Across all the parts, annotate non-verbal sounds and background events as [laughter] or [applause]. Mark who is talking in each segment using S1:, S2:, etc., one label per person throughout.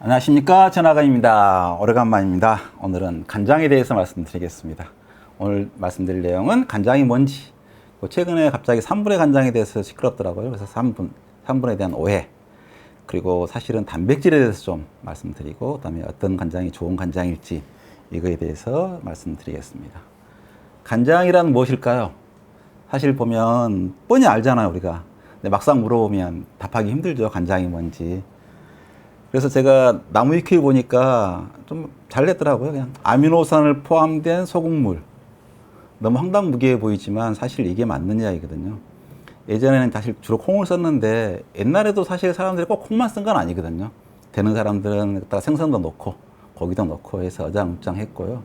S1: 안녕하십니까 전화가입니다. 오래간만입니다. 오늘은 간장에 대해서 말씀드리겠습니다. 오늘 말씀드릴 내용은 간장이 뭔지 뭐 최근에 갑자기 3분의 간장에 대해서 시끄럽더라고요. 그래서 3분, 3분에 대한 오해 그리고 사실은 단백질에 대해서 좀 말씀드리고 그다음에 어떤 간장이 좋은 간장일지 이거에 대해서 말씀드리겠습니다. 간장이란 무엇일까요? 사실 보면 뻔히 알잖아요 우리가. 근데 막상 물어보면 답하기 힘들죠 간장이 뭔지. 그래서 제가 나무 위키 보니까 좀 잘 냈더라고요. 그냥 아미노산을 포함된 소금물. 너무 황당무계해 보이지만 사실 이게 맞는 이야기거든요. 예전에는 사실 주로 콩을 썼는데 옛날에도 사실 사람들이 꼭 콩만 쓴 건 아니거든요. 되는 사람들은 갖다가 생선도 넣고 고기도 넣고 해서 어장우장 했고요.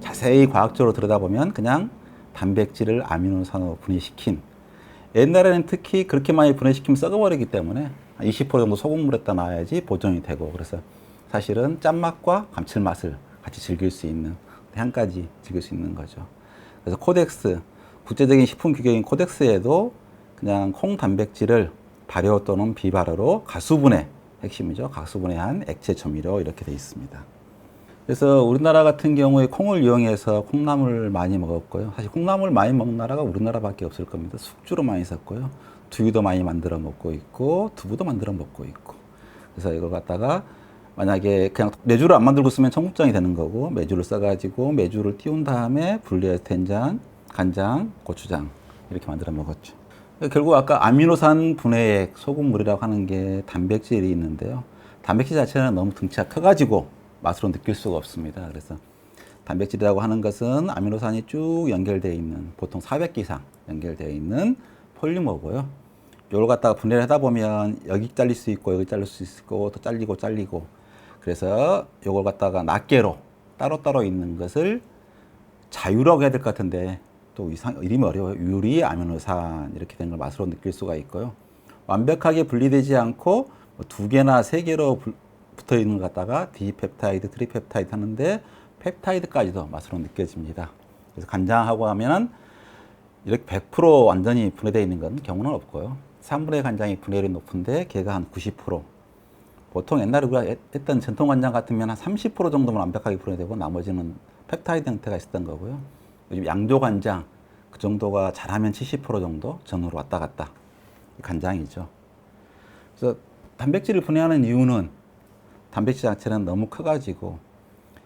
S1: 자세히 과학적으로 들여다보면 그냥 단백질을 아미노산으로 분해시킨 옛날에는 특히 그렇게 많이 분해시키면 썩어버리기 때문에 20% 정도 소금물에다 놔야지 보존이 되고 그래서 사실은 짠맛과 감칠맛을 같이 즐길 수 있는 향까지 즐길 수 있는 거죠. 그래서 코덱스 국제적인 식품 규격인 코덱스에도 그냥 콩 단백질을 발효 또는 비발효로 가수분해 핵심이죠. 가수분해한 액체 조미료 이렇게 돼 있습니다. 그래서 우리나라 같은 경우에 콩을 이용해서 콩나물 많이 먹었고요. 사실 콩나물 많이 먹는 나라가 우리나라밖에 없을 겁니다. 숙주로 많이 썼고요. 두유도 많이 만들어 먹고 있고 두부도 만들어 먹고 있고. 그래서 이걸 갖다가 만약에 그냥 메주를 안 만들고 쓰면 청국장이 되는 거고 메주를 써가지고 메주를 띄운 다음에 분리해서 된장, 간장, 고추장 이렇게 만들어 먹었죠. 결국 아까 아미노산 분해액 소금물이라고 하는 게 단백질이 있는데요. 단백질 자체는 너무 등치가 커가지고 맛으로 느낄 수가 없습니다. 그래서 단백질이라고 하는 것은 아미노산이 쭉 연결되어 있는 보통 400개 이상 연결되어 있는 폴리머고요. 이걸 갖다가 분해를 하다 보면 여기 잘릴 수 있고 여기 잘릴 수 있고 또 잘리고 잘리고 그래서 이걸 갖다가 낱개로 따로따로 있는 것을 자유라고 해야 될 것 같은데 또 이상 이름이 어려워요. 유리 아미노산 이렇게 된 걸 맛으로 느낄 수가 있고요. 완벽하게 분리되지 않고 뭐두 개나 세 개로 불- 붙어 있는 것 갖다가 디펩타이드, 트리펩타이드 하는데 펩타이드까지도 맛으로 느껴집니다. 그래서 간장하고 하면은 이렇게 100% 완전히 분해되어 있는 건 경우는 없고요. 3분의 간장이 분해율이 높은데 걔가 한 90%. 보통 옛날에 우리가 했- 했던 전통 간장 같으면 한 30% 정도만 완벽하게 분해되고 나머지는 펩타이드 형태가 있었던 거고요. 요즘 양조 간장 그 정도가 잘하면 70% 정도 전후로 왔다 갔다 간장이죠. 그래서 단백질을 분해하는 이유는 단백질 자체는 너무 커가지고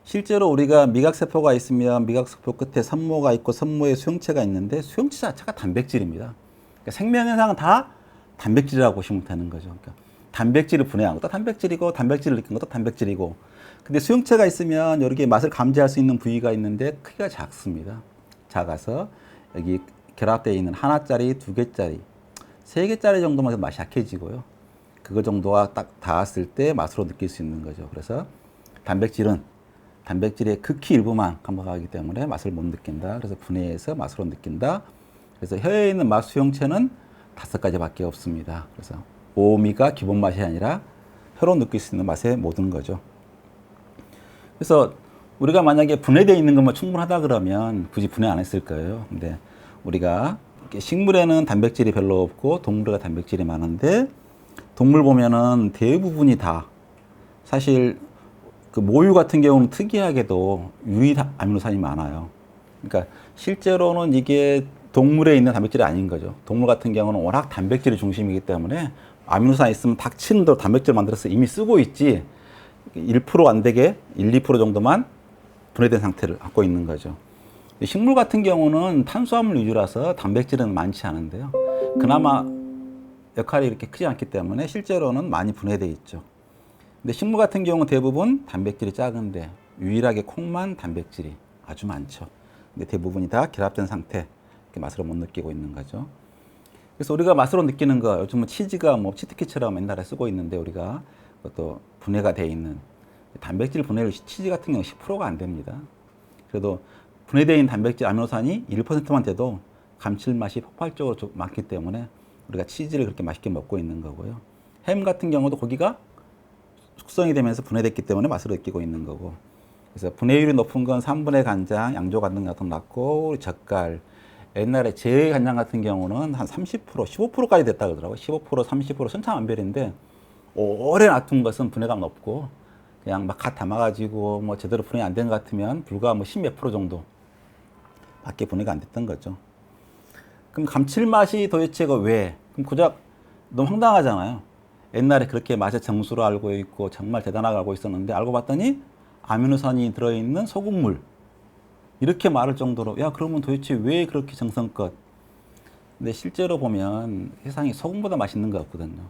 S1: 실제로 우리가 미각세포가 있으면 미각세포 끝에 선모가 있고 선모에 수용체가 있는데 수용체 자체가 단백질입니다. 그러니까 생명현상은 다 단백질이라고 보시면 되는 거죠. 그러니까 단백질을 분해한 것도 단백질이고 단백질을 느낀 것도 단백질이고 근데 수용체가 있으면 여기에 맛을 감지할 수 있는 부위가 있는데 크기가 작습니다. 작아서 여기 결합되어 있는 하나짜리, 두 개짜리, 세 개짜리 정도만 해도 맛이 약해지고요. 그거 정도가 딱 닿았을 때 맛으로 느낄 수 있는 거죠. 그래서 단백질은 단백질의 극히 일부만 감각하기 때문에 맛을 못 느낀다. 그래서 분해해서 맛으로 느낀다. 그래서 혀에 있는 맛 수용체는 다섯 가지밖에 없습니다. 그래서 오미가 기본 맛이 아니라 혀로 느낄 수 있는 맛의 모든 거죠. 그래서 우리가 만약에 분해되어 있는 것만 충분하다 그러면 굳이 분해 안 했을 거예요. 근데 우리가 식물에는 단백질이 별로 없고 동물에 단백질이 많은데 동물 보면은 대부분이 다 사실 그 모유 같은 경우는 특이하게도 유리 다- 아미노산이 많아요. 그러니까 실제로는 이게 동물에 있는 단백질이 아닌 거죠. 동물 같은 경우는 워낙 단백질이 중심이기 때문에 아미노산 있으면 닥치는 단백질 만들어서 이미 쓰고 있지 1%안 되게 1, 2% 정도만 분해된 상태를 갖고 있는 거죠. 식물 같은 경우는 탄수화물 위주라서 단백질은 많지 않은데요. 그나마 역할이 이렇게 크지 않기 때문에 실제로는 많이 분해돼 있죠. 근데 식물 같은 경우는 대부분 단백질이 작은데 유일하게 콩만 단백질이 아주 많죠. 근데 대부분이 다 결합된 상태, 이렇게 맛으로 못 느끼고 있는 거죠. 그래서 우리가 맛으로 느끼는 거 요즘은 치즈가 뭐 치트키처럼 옛날에 쓰고 있는데 우리가 그것도 분해가 돼 있는 단백질 분해율 치즈 같은 경우 10%가 안 됩니다. 그래도 분해되어 있는 단백질 아미노산이 1%만 돼도 감칠맛이 폭발적으로 좀 많기 때문에 우리가 치즈를 그렇게 맛있게 먹고 있는 거고요. 햄 같은 경우도 고기가 숙성이 되면서 분해됐기 때문에 맛을 느끼고 있는 거고. 그래서 분해율이 높은 건 3분의 간장, 양조 간장 같은 거 낮고 젓갈. 옛날에 제 간장 같은 경우는 한 30%, 15%까지 됐다 그러더라고요. 15%, 30% 천차만별인데 오래 놔둔 것은 분해감 높고 그냥 막 갓 담아가지고 뭐 제대로 분해 안 된 것 같으면 불과 뭐 10몇 프로 정도 밖에 분해가 안 됐던 거죠. 그럼 감칠맛이 도대체 그 왜? 그럼 고작 너무 황당하잖아요. 옛날에 그렇게 맛의 정수로 알고 있고 정말 대단하게 알고 있었는데 알고 봤더니 아미노산이 들어있는 소금물 이렇게 말할 정도로 야 그러면 도대체 왜 그렇게 정성껏 근데 실제로 보면 세상에 소금보다 맛있는 거 없거든요.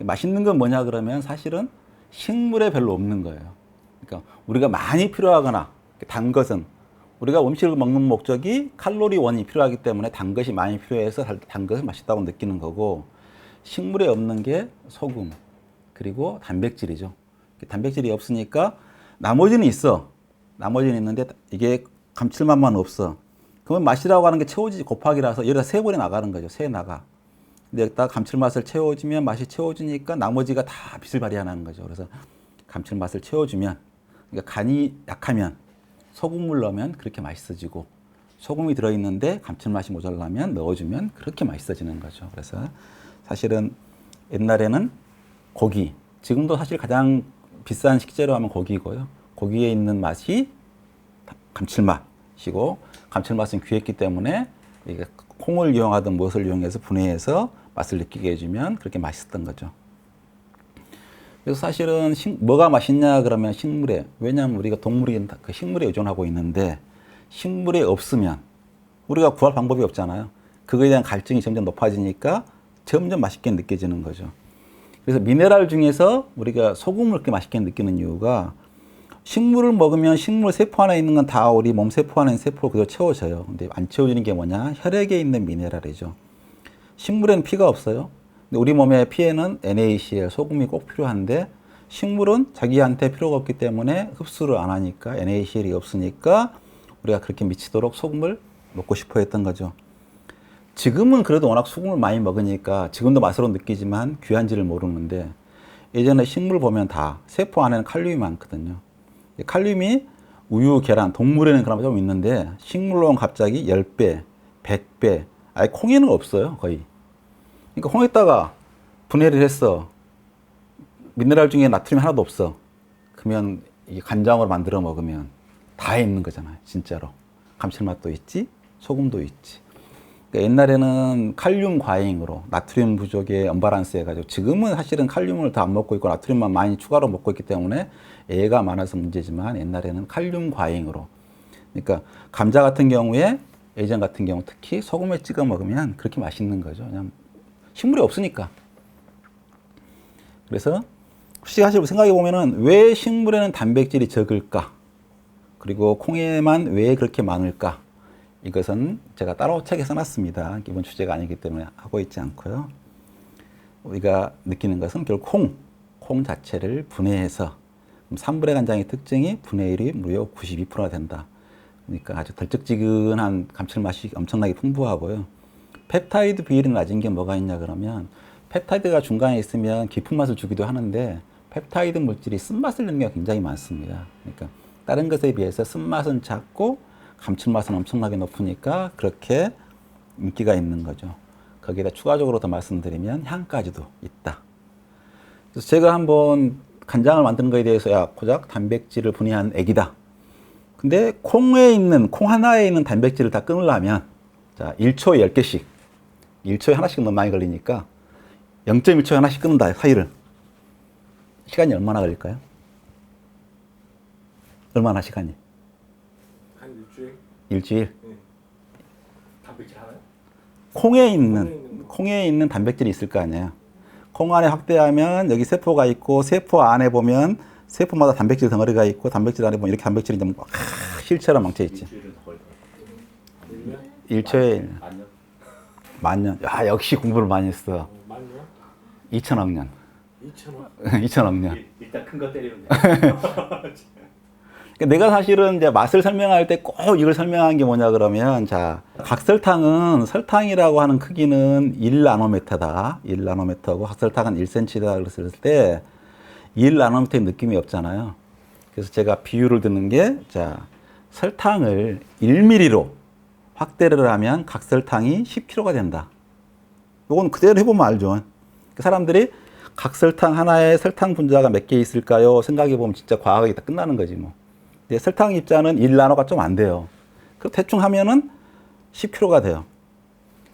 S1: 맛있는 건 뭐냐 그러면 사실은 식물에 별로 없는 거예요. 그러니까 우리가 많이 필요하거나 단 것은 우리가 음식을 먹는 목적이 칼로리 원이 필요하기 때문에 단 것이 많이 필요해서 단 것을 맛있다고 느끼는 거고 식물에 없는 게 소금 그리고 단백질이죠. 단백질이 없으니까 나머지는 있어. 나머지는 있는데 이게 감칠맛만 없어. 그러면 맛이라고 하는 게 채워지지 곱하기라서 여기다 세 번이 나가는 거죠. 세 나가. 근데 여기다 감칠맛을 채워주면 맛이 채워지니까 나머지가 다 빛을 발휘하는 거죠. 그래서 감칠맛을 채워주면 그러니까 간이 약하면 소금물 넣으면 그렇게 맛있어지고 소금이 들어있는데 감칠맛이 모자라면 넣어주면 그렇게 맛있어지는 거죠. 그래서 사실은 옛날에는 고기, 지금도 사실 가장 비싼 식재료 하면 고기고요. 고기에 있는 맛이 감칠맛이고 감칠맛은 귀했기 때문에 이게 콩을 이용하든 무엇을 이용해서 분해해서 맛을 느끼게 해주면 그렇게 맛있었던 거죠. 그래서 사실은 식, 뭐가 맛있냐 그러면 식물에 왜냐하면 우리가 동물이 그 식물에 의존하고 있는데 식물에 없으면 우리가 구할 방법이 없잖아요. 그거에 대한 갈증이 점점 높아지니까 점점 맛있게 느껴지는 거죠. 그래서 미네랄 중에서 우리가 소금을 그렇게 맛있게 느끼는 이유가 식물을 먹으면 식물 세포 안에 있는 건 다 우리 몸 세포 안에 있는 세포로 그대로 채워져요. 근데 안 채워지는 게 뭐냐? 혈액에 있는 미네랄이죠. 식물에는 피가 없어요. 근데 우리 몸의 피에는 NaCl, 소금이 꼭 필요한데 식물은 자기한테 필요가 없기 때문에 흡수를 안 하니까 NaCl이 없으니까 우리가 그렇게 미치도록 소금을 먹고 싶어 했던 거죠. 지금은 그래도 워낙 소금을 많이 먹으니까 지금도 맛으로 느끼지만 귀한지를 모르는데 예전에 식물 보면 다 세포 안에는 칼륨이 많거든요. 칼륨이 우유, 계란, 동물에는 그나마 좀 있는데 식물로는 갑자기 10배, 100배, 아예 콩에는 없어요, 거의. 그러니까 콩에다가 분해를 했어. 미네랄 중에 나트륨이 하나도 없어. 그러면 이 간장으로 만들어 먹으면 다 있는 거잖아요, 진짜로. 감칠맛도 있지, 소금도 있지. 그러니까 옛날에는 칼륨 과잉으로 나트륨 부족에 언바란스 해가지고 지금은 사실은 칼륨을 다 안 먹고 있고 나트륨만 많이 추가로 먹고 있기 때문에 애가 많아서 문제지만 옛날에는 칼륨 과잉으로 그러니까 감자 같은 경우에 예전 같은 경우 특히 소금에 찍어 먹으면 그렇게 맛있는 거죠. 그냥 식물이 없으니까. 그래서 혹시 사실 생각해 보면은 왜 식물에는 단백질이 적을까? 그리고 콩에만 왜 그렇게 많을까? 이것은 제가 따로 책에 써놨습니다. 기본 주제가 아니기 때문에 하고 있지 않고요. 우리가 느끼는 것은 결국 콩, 콩 자체를 분해해서 3분의 간장의 특징이 분해율이 무려 92%가 된다. 그러니까 아주 덜쩍지근한 감칠맛이 엄청나게 풍부하고요. 펩타이드 비율이 낮은 게 뭐가 있냐 그러면 펩타이드가 중간에 있으면 깊은 맛을 주기도 하는데 펩타이드 물질이 쓴맛을 내는 게 굉장히 많습니다. 그러니까 다른 것에 비해서 쓴맛은 작고 감칠맛은 엄청나게 높으니까 그렇게 인기가 있는 거죠. 거기에다 추가적으로 더 말씀드리면 향까지도 있다. 그래서 제가 한번 간장을 만드는 거에 대해서 야 고작 단백질을 분해한 액이다. 근데 콩에 있는 콩 하나에 있는 단백질을 다 끊으려면 자 1초에 10개씩 1초에 하나씩 너무 많이 걸리니까 0.1초에 하나씩 끊는다 사이를 시간이 얼마나 걸릴까요? 얼마나 시간이?
S2: 한 일주일?
S1: 일주일.
S2: 단백질 하나요?
S1: 콩에 있는. 콩에 있는 단백질이 있을 거 아니에요. 콩 안에 확대하면 여기 세포가 있고 세포 안에 보면 세포마다 단백질 덩어리가 있고 단백질 안에 보면 이렇게 단백질이 좀 아, 실처럼 망쳐 있지. 일초에
S2: 만년?
S1: 야 역시 공부를 많이 했어.
S2: 어, 만년?
S1: 2천억 년.
S2: 2천 원?
S1: 2천억 년.
S2: 일- 일단 큰 거 때리면 돼. [laughs]
S1: 그러니까 내가 사실은 이제 맛을 설명할 때 꼭 이걸 설명한 게 뭐냐 그러면 자 각설탕은 설탕이라고 하는 크기는 1나노미터다. 1나노미터고 각설탕은 1cm다 그랬을 때 1나노미터의 느낌이 없잖아요. 그래서 제가 비유를 드는 게 자 설탕을 1mm로 확대를 하면 각설탕이 10kg가 된다. 이건 그대로 해보면 알죠. 그 사람들이 각 설탕 하나에 설탕 분자가 몇 개 있을까요? 생각해 보면 진짜 과학이 다 끝나는 거지 뭐. 근데 설탕 입자는 1나노가 좀 안 돼요. 그럼 대충 하면은 10kg가 돼요.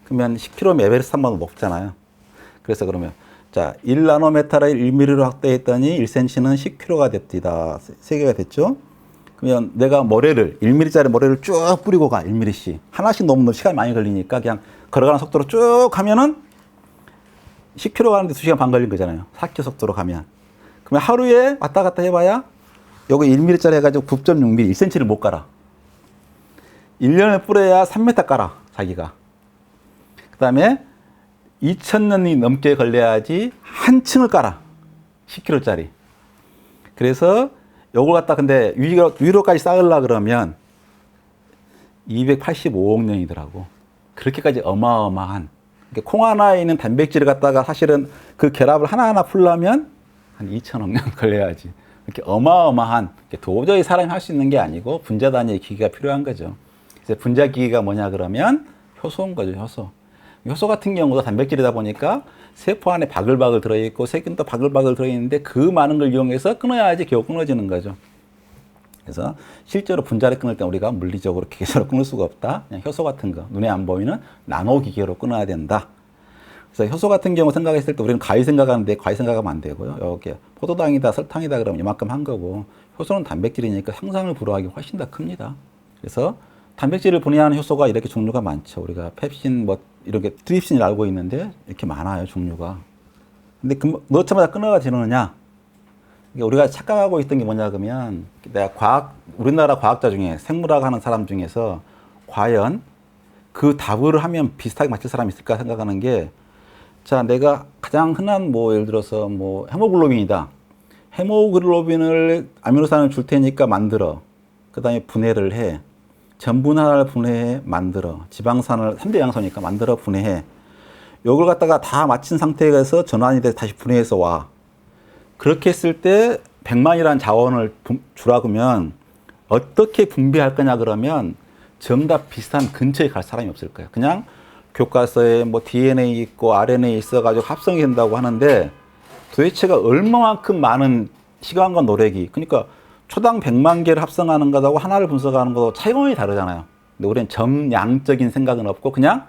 S1: 그러면 10kg 에베레스트 한번 높잖아요. 그래서 그러면 자 1나노메타를 1mm로 확대했더니 1cm는 10kg가 됐다. 세 개가 됐죠. 그러면 내가 모래를 1mm짜리 모래를 쭉 뿌리고 가 1mm씩 하나씩 넘는 시간이 많이 걸리니까 그냥 걸어가는 속도로 쭉 가면은 10km 가는데 2시간 반 걸린 거잖아요. 4km 속도로 가면. 그러면 하루에 왔다 갔다 해봐야 요거 1mm짜리 해가지고 9.6mm, 1cm를 못 깔아. 1년을 뿌려야 3m 깔아, 자기가. 그 다음에 2000년이 넘게 걸려야지 한 층을 깔아. 10kg짜리. 그래서 요걸 갖다 근데 위로, 위로까지 쌓으려 그러면 285억 년이더라고. 그렇게까지 어마어마한. 그러니까 콩 하나에 있는 단백질을 갖다가 사실은 그 결합을 하나하나 풀려면 한 2천억 년 [laughs] 걸려야지. 이렇게 어마어마한, 도저히 사람이 할 수 있는 게 아니고 분자 단위의 기기가 필요한 거죠. 그래서 분자 기기가 뭐냐 그러면 효소인 거죠, 효소. 효소 같은 경우도 단백질이다 보니까 세포 안에 바글바글 들어있고 세균도 바글바글 들어있는데 그 많은 걸 이용해서 끊어야지 겨우 끊어지는 거죠. 그래서 실제로 분자를 끊을 때 우리가 물리적으로 [laughs] 기계적으로 끊을 수가 없다. 그냥 효소 같은 거 눈에 안 보이는 나노 기계로 끊어야 된다. 그래서 효소 같은 경우 생각했을 때 우리는 과일 생각하는데 과일 생각하면 안 되고요. 이렇게 포도당이다, 설탕이다 그러면 이만큼 한 거고 효소는 단백질이니까 상상을 불허하기 훨씬 더 큽니다. 그래서 단백질을 분해하는 효소가 이렇게 종류가 많죠. 우리가 펩신 뭐 이렇게 트립신을 알고 있는데 이렇게 많아요 종류가. 근데 그 넣자마자 끊어지느냐? 이게 우리가 착각하고 있던 게 뭐냐 그러면 내가 과학 우리나라 과학자 중에 생물학 하는 사람 중에서 과연 그 답을 하면 비슷하게 맞힐 사람이 있을까 생각하는 게 자, 내가 가장 흔한 뭐 예를 들어서 뭐 헤모글로빈이다. 헤모글로빈을 아미노산을 줄 테니까 만들어. 그다음에 분해를 해. 전분 하나를 분해해 만들어. 지방산을 3대 양소니까 만들어 분해해. 요걸 갖다가 다 마친 상태에서 전환이 돼서 다시 분해해서 와. 그렇게 했을 때 100만이라는 자원을 분- 주라 그러면 어떻게 분배할 거냐 그러면 정답 비슷한 근처에 갈 사람이 없을 거예요. 그냥 교과서에 뭐 DNA 있고 RNA 있어가지고 합성이 된다고 하는데 도대체가 얼마만큼 많은 시간과 노력이 그러니까 초당 100만 개를 합성하는 것하고 하나를 분석하는 것도 차이가 다르잖아요. 근데 우리는 점량적인 생각은 없고 그냥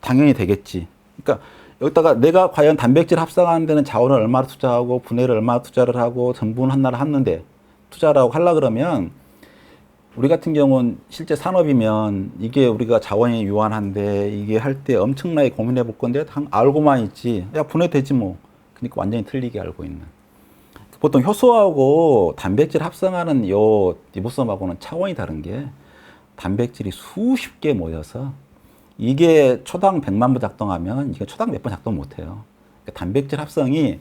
S1: 당연히 되겠지. 그러니까 여기다가 내가 과연 단백질 합성하는 데는 자원을 얼마나 투자하고 분해를 얼마나 투자를 하고 전분 하나를 하는데 투자라고 하려 그러면 우리 같은 경우는 실제 산업이면 이게 우리가 자원이 유한한데 이게 할 때 엄청나게 고민해 볼 건데 당 알고만 있지. 야 분해되지 뭐. 그러니까 완전히 틀리게 알고 있는. 보통 효소하고 단백질 합성하는 요 리보솜하고는 차원이 다른 게 단백질이 수십 개 모여서 이게 초당 100만 번 작동하면 이게 초당 몇 번 작동 못 해요. 그러니까 단백질 합성이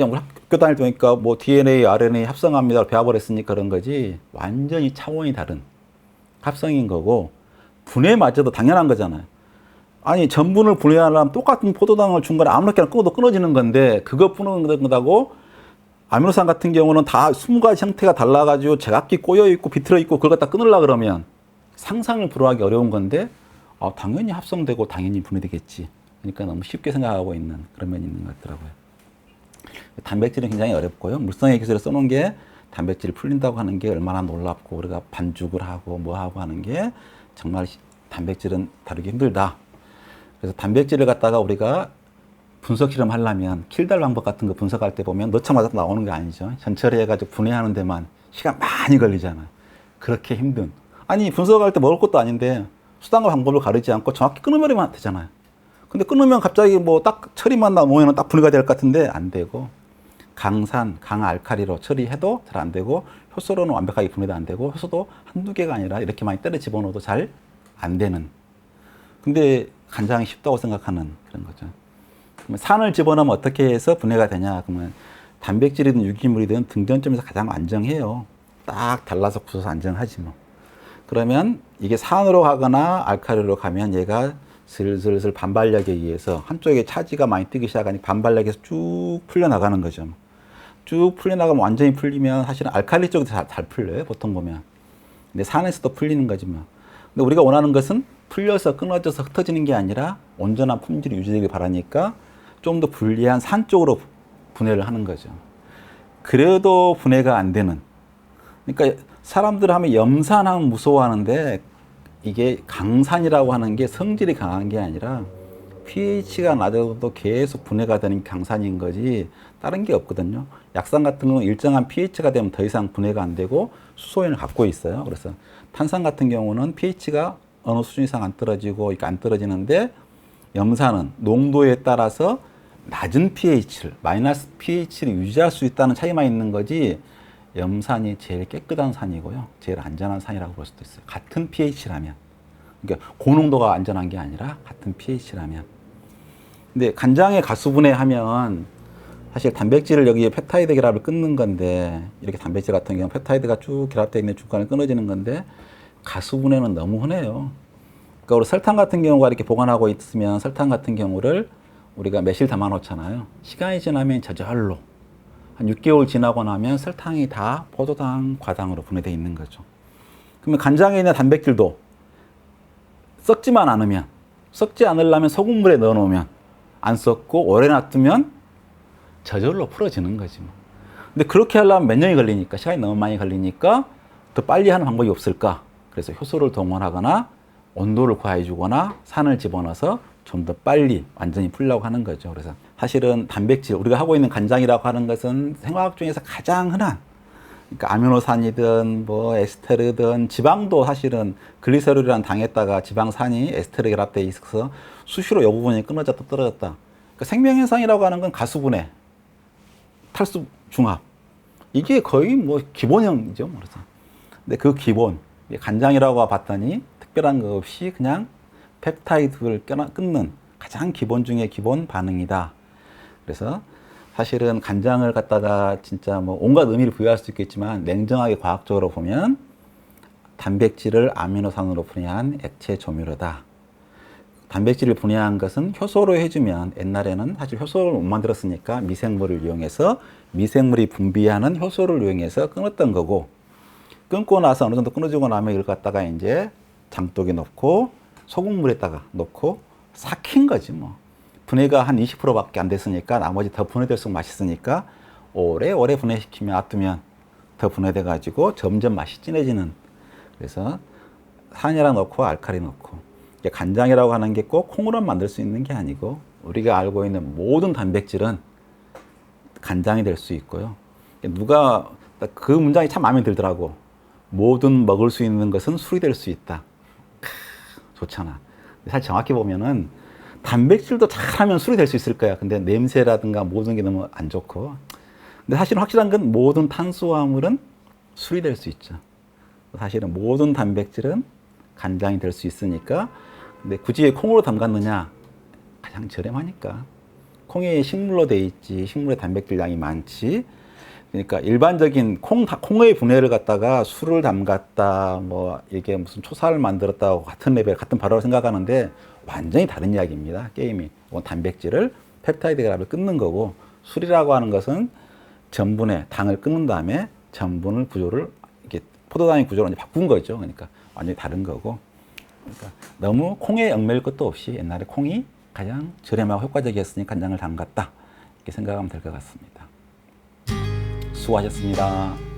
S1: 그냥 우리 학교 다닐 때 보니까 뭐 DNA, RNA 합성합니다. 배워버렸으니까 그런 거지. 완전히 차원이 다른 합성인 거고 분해마저도 당연한 거잖아요. 아니 전분을 분해하려면 똑같은 포도당을 준 거를 아무렇게나 끊어도 끊어지는 건데 그거 끊는 거다고 아미노산 같은 경우는 다 20가지 형태가 달라가지고 제각기 꼬여있고 비틀어있고 그걸 갖다 끊으려 그러면 상상을 불허하기 어려운 건데 아, 당연히 합성되고 당연히 분해되겠지. 그러니까 너무 쉽게 생각하고 있는 그런 면이 있는 것 같더라고요. 단백질은 굉장히 어렵고요. 물성의 기술을 써놓은 게 단백질이 풀린다고 하는 게 얼마나 놀랍고 우리가 반죽을 하고 뭐 하고 하는 게 정말 단백질은 다루기 힘들다. 그래서 단백질을 갖다가 우리가 분석 실험 하려면 킬달 방법 같은 거 분석할 때 보면 넣자마자 나오는 게 아니죠. 전처리 해가지고 분해하는 데만 시간 많이 걸리잖아요. 그렇게 힘든. 아니 분석할 때 먹을 것도 아닌데 수단과 방법을 가리지 않고 정확히 끊으면 되잖아요. 근데 끊으면 갑자기 뭐 딱 처리만 나오면 딱 분해가 될 것 같은데 안 되고 강산, 강알칼리로 처리해도 잘 안 되고 효소로는 완벽하게 분해도 안 되고 효소도 한두 개가 아니라 이렇게 많이 때려 집어넣어도 잘 안 되는. 근데 간장이 쉽다고 생각하는 그런 거죠. 그러면 산을 집어넣으면 어떻게 해서 분해가 되냐? 그러면 단백질이든 유기물이든 등전점에서 가장 안정해요. 딱 달라서 부서서 안정하지 뭐. 그러면 이게 산으로 가거나 알칼리로 가면 얘가 슬슬슬 반발력에 의해서 한쪽에 차지가 많이 뜨기 시작하니 반발력에서 쭉 풀려나가는 거죠. 쭉 풀려나가면 완전히 풀리면 사실은 알칼리 쪽도 잘, 잘 풀려요. 보통 보면. 근데 산에서도 풀리는 거지 뭐. 근데 우리가 원하는 것은 풀려서 끊어져서 흩어지는 게 아니라 온전한 품질이 유지되길 바라니까 좀 더 불리한 산 쪽으로 분해를 하는 거죠. 그래도 분해가 안 되는. 그러니까 사람들 하면 염산하면 무서워하는데 이게 강산이라고 하는 게 성질이 강한 게 아니라 pH가 낮아도 계속 분해가 되는 강산인 거지 다른 게 없거든요. 약산 같은 경우는 일정한 pH가 되면 더 이상 분해가 안 되고 수소연을 갖고 있어요. 그래서 탄산 같은 경우는 pH가 어느 수준 이상 안 떨어지고 안 떨어지는데 염산은 농도에 따라서 낮은 pH를 마이너스 pH를 유지할 수 있다는 차이만 있는 거지 염산이 제일 깨끗한 산이고요. 제일 안전한 산이라고 볼 수도 있어요. 같은 pH라면. 그러니까 고농도가 안전한 게 아니라 같은 pH라면. 근데 간장에 가수 분해하면 사실 단백질을 여기 펩타이드 결합을 끊는 건데 이렇게 단백질 같은 경우 펩타이드가 쭉 결합되어 있는 중간에 끊어지는 건데 가수 분해는 너무 흔해요. 그러니까 우리 설탕 같은 경우가 이렇게 보관하고 있으면 설탕 같은 경우를 우리가 매실 담아 놓잖아요. 시간이 지나면 저절로 한 6개월 지나고 나면 설탕이 다 포도당, 과당으로 분해되어 있는 거죠. 그러면 간장에 있는 단백질도 썩지만 않으면 썩지 않으려면 소금물에 넣어 놓으면 안 썩고 오래 놔두면 저절로 풀어지는 거지 뭐. 근데 그렇게 하려면 몇 년이 걸리니까 시간이 너무 많이 걸리니까 더 빨리 하는 방법이 없을까? 그래서 효소를 동원하거나 온도를 과해 주거나 산을 집어넣어서 좀 더 빨리 완전히 풀려고 하는 거죠. 그래서 사실은 단백질 우리가 하고 있는 간장이라고 하는 것은 생화학 중에서 가장 흔한 그러니까 아미노산이든 뭐 에스테르든 지방도 사실은 글리세롤이라는 당에다가 지방산이 에스테르 결합돼 있어서 수시로 요 부분이 끊어졌다 떨어졌다. 그러니까 생명현상이라고 하는 건 가수분해, 탈수 중합 이게 거의 뭐 기본형이죠. 뭐 그래서 근데 그 기본 간장이라고 봤더니 특별한 거 없이 그냥 펩타이드를 끊는 가장 기본 중에 기본 반응이다. 그래서 사실은 간장을 갖다가 진짜 뭐 온갖 의미를 부여할 수 있겠지만 냉정하게 과학적으로 보면 단백질을 아미노산으로 분해한 액체 조미료다. 단백질을 분해한 것은 효소로 해주면 옛날에는 사실 효소를 못 만들었으니까 미생물을 이용해서 미생물이 분비하는 효소를 이용해서 끊었던 거고 끊고 나서 어느 정도 끊어지고 나면 이걸 갖다가 이제 장독에 넣고 소금물에다가 넣고 삭힌 거지 뭐. 분해가 한 20%밖에 안 됐으니까 나머지 더 분해될수록 맛있으니까 오래오래 분해시키면 놔두면 더 분해돼 가지고 점점 맛이 진해지는 그래서 산이라 넣고 알칼리 넣고 간장이라고 하는 게 꼭 콩으로 만들 수 있는 게 아니고 우리가 알고 있는 모든 단백질은 간장이 될 수 있고요. 누가 그 문장이 참 마음에 들더라고. 모든 먹을 수 있는 것은 술이 될 수 있다. 크, 좋잖아. 사실 정확히 보면은 단백질도 잘하면 술이 될 수 있을 거야. 근데 냄새라든가 모든 게 너무 안 좋고. 근데 사실은 확실한 건 모든 탄수화물은 술이 될 수 있죠. 사실은 모든 단백질은 간장이 될 수 있으니까. 근데 굳이 콩으로 담갔느냐? 가장 저렴하니까. 콩이 식물로 돼 있지. 식물의 단백질 양이 많지. 그러니까 일반적인 콩, 콩의 분해를 갖다가 술을 담갔다, 뭐, 이게 무슨 초사를 만들었다고 같은 레벨, 같은 발화를 생각하는데 완전히 다른 이야기입니다. 게임이. 이건 단백질을 펩타이드 결합을 끊는 거고 술이라고 하는 것은 전분의 당을 끊은 다음에 전분을 구조를 이렇게 포도당의 구조로 바꾼 거죠. 그러니까 완전히 다른 거고. 그러니까 너무 콩에 얽매일 것도 없이 옛날에 콩이 가장 저렴하고 효과적이었으니 간장을 담갔다. 이렇게 생각하면 될 것 같습니다. 수고하셨습니다.